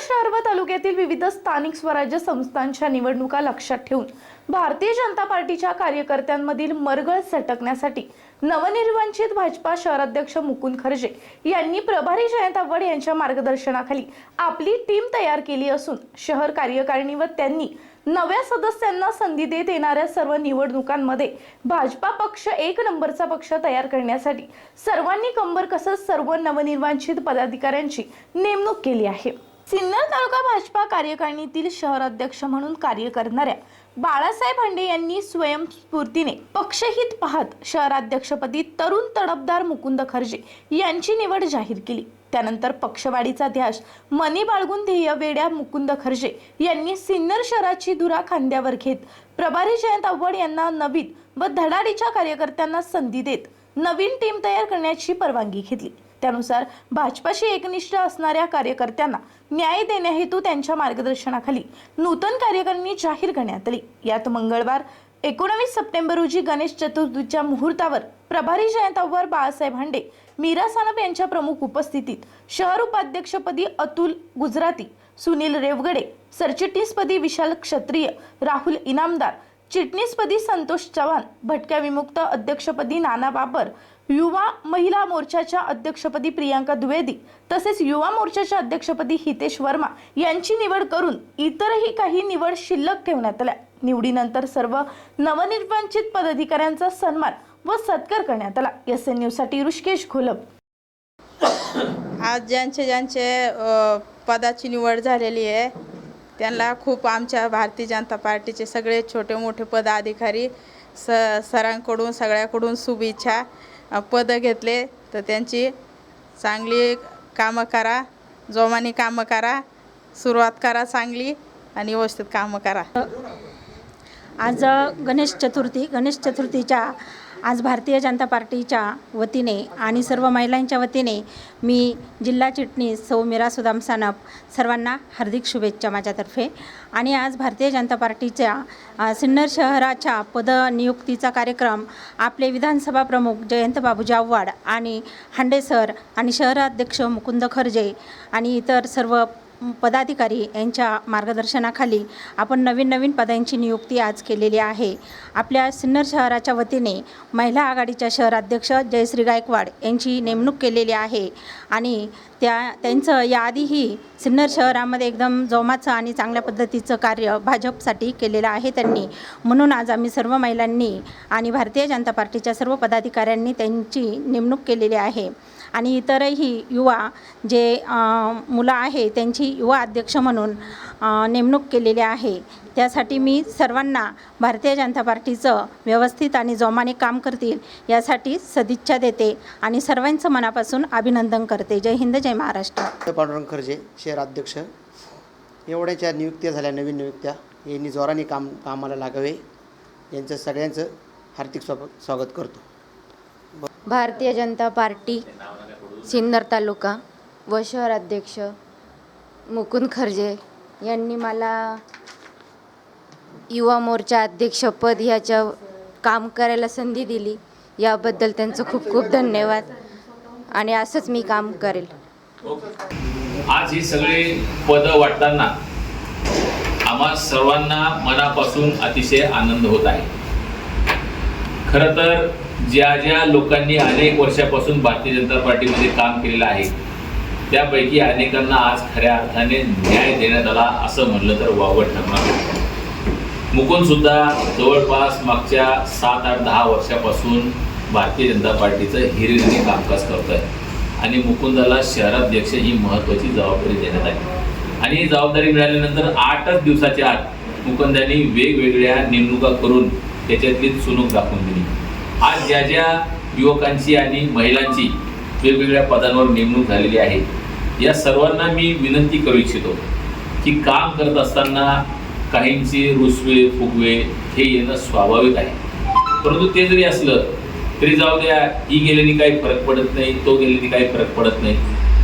शहर व तालुक्यातील विविध स्थानिक स्वराज्य संस्थांच्या निवडणुका लक्षात ठेवून भारतीय जनता पार्टीच्या कार्यकर्त्यांमधील मरगळ सटकण्यासाठी नवनिर्वाचित भाजपा शहराध्यक्ष मुकुंद खर्जे यांनी प्रभारी जयंत आव्हाड यांच्या मार्गदर्शनाखाली आपली टीम तयार केली असून शहर कार्यकारिणी व त्यांनी नव्या सदस्यांना संधी देत येणाऱ्या सर्व निवडणुकांमध्ये भाजपा पक्ष एक नंबरचा पक्ष तयार करण्यासाठी सर्वांनी कंबर कसत सर्व नवनिर्वाचित पदाधिकाऱ्यांची नेमणूक केली आहे. सिन्नर तालुका भाजपा कार्यकारिणीतील शहर अध्यक्ष म्हणून कार्य करणाऱ्या बाळासाहेब हंडे यांनी स्वयंस्फूर्तीने पक्षहित पाहत शहराध्यक्षपदी तरुण तडफदार मुकुंद खर्जे यांची निवड जाहीर केली. त्यानंतर पक्षवाढीचा ध्यास मनी बाळगून ध्येय वेड्या मुकुंद खर्जे यांनी सिन्नर शहराची धुरा खांद्यावर घेत प्रभारी जयंत आव्हाड यांना नवीन व धडाडीच्या कार्यकर्त्यांना संधी देत नवीन टीम तयार करण्याची परवानगी घेतली. त्यानुसार भाजपाशी एकनिष्ठ असणाऱ्या कार्यकर्त्यांना न्याय देण्याहेतू त्यांच्या मार्गदर्शनाखाली नूतन कार्यकारिणी जाहीर करण्यात आली. यात मंगळवार एकोणावीस सप्टेंबर रोजी गणेश चतुर्थीच्या मुहूर्तावर प्रभारी जयंतावर बाळासाहेब हांडे मीरा सानप यांच्या प्रमुख उपस्थितीत शहर उपाध्यक्षपदी अतुल गुजराती सुनील रेवगडे सरचिटणीसपदी विशाल क्षत्रिय राहुल इनामदार चिटणीसपदी संतोष चव्हाण भटक्या विमुक्त अध्यक्षपदी नाना बाबर युवा महिला मोर्चाच्या अध्यक्षपदी प्रियांका द्विवेदी तसेच युवा मोर्चाच्या अध्यक्षपदी हितेश वर्मा यांची निवड करून इतरही काही निवड शिल्लक ठेवण्यात आल्या. निवडीनंतर सर्व नवनिर्वाचित पदाधिकाऱ्यांचा सन्मान व सत्कार करण्यात आला. एस एन न्यूजसाठी ऋषिकेश घोलप आज ज्यांचे ज्यांचे पदाची निवड झालेली आहे त्यांना खूप आमच्या भारतीय जनता पार्टीचे सगळे छोटे मोठे पदाधिकारी स सरांकडून सगळ्याकडून शुभेच्छा. पदं घेतले तर त्यांची चांगली कामं करा जोमाने कामं करा सुरुवात करा चांगली आणि व्यवस्थित कामं करा. आज गणेश चतुर्थी गणेश चतुर्थीच्या आज भारतीय जनता पार्टीच्या वतीने आणि सर्व महिलांच्या वतीने मी जिल्हा चिटणीस सौ मीरा सुदाम सानप सर्वांना हार्दिक शुभेच्छा माझ्यातर्फे. आणि आज भारतीय जनता पार्टीच्या सिन्नर शहराच्या पदनियुक्तीचा कार्यक्रम आपले विधानसभा प्रमुख जयंत बाबूजी आव्हाड आणि हांडे सर आणि शहराध्यक्ष मुकुंद खर्जे आणि इतर सर्व पदाधिकारी यांच्या मार्गदर्शनाखाली आपण नवीन नवीन पदांची नियुक्ती आज केलेली आहे. आपल्या सिन्नर शहराच्या वतीने महिला आघाडीच्या शहराध्यक्ष जयश्री गायकवाड यांची नेमणूक केलेली आहे आणि त्या त्यांचं याआधीही सिन्नर शहरामध्ये एकदम जोमाचं आणि चांगल्या पद्धतीचं कार्य भाजपसाठी केलेलं आहे त्यांनी. म्हणून आज आम्ही सर्व महिलांनी आणि भारतीय जनता पार्टीच्या सर्व पदाधिकाऱ्यांनी त्यांची नेमणूक केलेली आहे. आणि इतरही युवा जे मुलं आहे त्यांची युवा अध्यक्ष म्हणून नेमणूक केलेली आहे. त्यासाठी मी सर्वांना भारतीय जनता पार्टीचं व्यवस्थित आणि जोमाने काम करतील यासाठी सदिच्छा देते आणि सर्वांचं मनापासून अभिनंदन करते. जय हिंद जय महाराष्ट्र. पांडुरंग खर्जे शहराध्यक्ष एवढ्याच्या नियुक्त्या झाल्या नवीन नियुक्त्या. यांनी जोराने काम कामाला लागावे. यांचं सगळ्यांचं हार्दिक स्वागत स्वागत करतो. भारतीय जनता पार्टी सिन्नर तालुका व शहर अध्यक्ष. मुकुंद खर्जे यांनी मला युवा मोर्चा अध्यक्षपद ह्याच्या काम करायला संधी दिली. याबद्दल त्यांचं खूप खूप धन्यवाद. आणि असंच मी काम करेल. आज ही सगळी पदं वाटताना आम्हा सर्वांना मनापासून अतिशय आनंद होत आहे. खरं तर ज्या ज्या लोकांनी अनेक वर्षापासून भारतीय जनता पार्टीमध्ये काम केलेलं आहे त्यापैकी अनेकांना आज खऱ्या अर्थाने न्याय देण्यात आला असं म्हणलं तर वावड ठरणार मुकुंद सुद्धा जवळपास मागच्या सात आठ दहा वर्षापासून भारतीय जनता पार्टीचं हिरिरीने कामकाज करत आहे आणि मुकुंदाला शहराध्यक्ष ही महत्त्वाची जबाबदारी देण्यात आली. आणि ही जबाबदारी मिळाल्यानंतर आठच दिवसाच्या आत मुकुंदांनी वेगवेगळ्या नेमणुका करून त्याच्यातली चुनूक दाखवून दिली. आज ज्या ज्या युवकांची आणि महिलांची वेगवेगळ्या पदांवर नेमणूक झालेली आहे या सर्वांना मी विनंती करू इच्छितो की काम करत असताना काहींचे रुसवे फुगवे हे येणं स्वाभाविक आहे. परंतु ते जरी असलं तरी जाऊ द्या ही गेल्याने काही फरक पडत नाही तो गेल्याने काही फरक पडत नाही.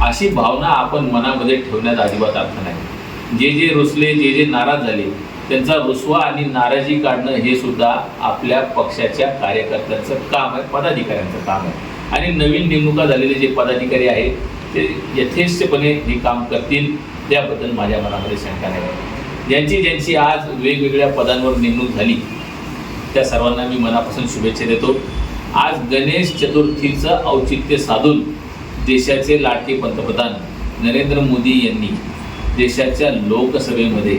अशी भावना आपण मनामध्ये ठेवण्यात अजिबात अर्थ नाही. जे जे रुसले जे जे नाराज झाले त्यांचा रुसवा आणि नाराजी काढणं हे सुद्धा आपल्या पक्षाच्या कार्यकर्त्यांचं काम आहे पदाधिकाऱ्यांचं काम आहे. आणि नवीन नेमणुका झालेले जे पदाधिकारी आहेत ते यथेष्टपणे हे काम करतील त्याबद्दल माझ्या मनामध्ये शंका नाही ज्यांची ज्यांची आज वेगवेगळ्या पदांवर नेमणूक झाली त्या सर्वांना मी मनापासून शुभेच्छा देतो आज गणेश चतुर्थीचं औचित्य साधून देशाचे लाडके पंतप्रधान नरेंद्र मोदी यांनी देशाच्या लोकसभेमध्ये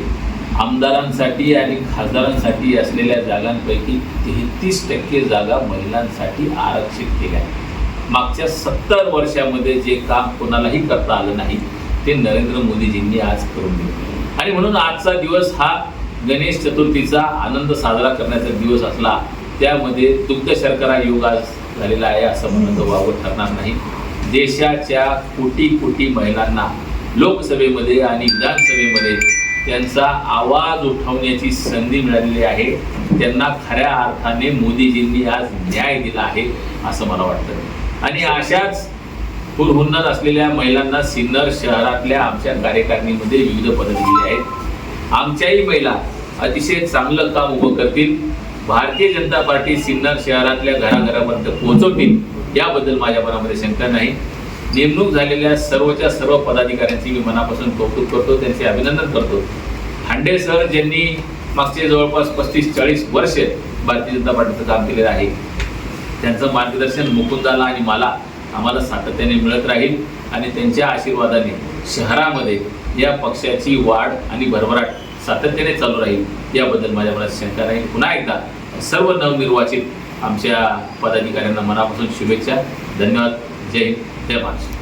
आमदारांसाठी आणि खासदारांसाठी असलेल्या जागांपैकी तेहतीस टक्के जागा महिलांसाठी आरक्षित केल्या आहेत. मागच्या सत्तर वर्षामध्ये जे काम कोणालाही करता आलं नाही ते नरेंद्र मोदीजींनी आज करून दिले. आणि म्हणून आजचा दिवस हा गणेश चतुर्थीचा आनंद साजरा करण्याचा दिवस असला त्यामध्ये दुग्ध शर्करा योग आज झालेला आहे असं म्हणणं वावं ठरणार नाही. देशाच्या कोटी कोटी महिलांना लोकसभेमध्ये आणि विधानसभेमध्ये त्यांचा आवाज उठवण्याची संधी मिळालेली आहे. त्यांना खऱ्या अर्थाने मोदीजींनी आज न्याय दिला आहे असं मला वाटतं. आणि अशाच पुरहुन्नत असलेल्या महिलांना सिन्नर शहरातल्या आमच्या कार्यकारिणीमध्ये विविध पदं दिली आहेत. आमच्याही महिला अतिशय चांगलं काम उभं करतील. भारतीय जनता पार्टी सिन्नर शहरातल्या घराघरापर्यंत पोहोचवतील याबद्दल माझ्या मनामध्ये शंका नाही. नेमणूक झालेल्या सर्वच्या सर्व पदाधिकाऱ्यांची मी मनापासून कौतुक करतो त्यांचे अभिनंदन करतो. हांडे सर ज्यांनी मागचे जवळपास पस्तीस चाळीस वर्ष भारतीय जनता पार्टीचं काम केलेलं आहे त्यांचं मार्गदर्शन मुकुंदाला आणि मला आम्हाला सातत्याने मिळत राहील आणि त्यांच्या आशीर्वादाने शहरामध्ये या पक्षाची वाढ आणि भरभराट सातत्याने चालू राहील. याबद्दल माझ्या मनात शंका नाही. पुन्हा एकदा सर्व नवनिर्वाचित आमच्या पदाधिकाऱ्यांना मनापासून शुभेच्छा. धन्यवाद. जय हिंद. जय महाराष्ट्र.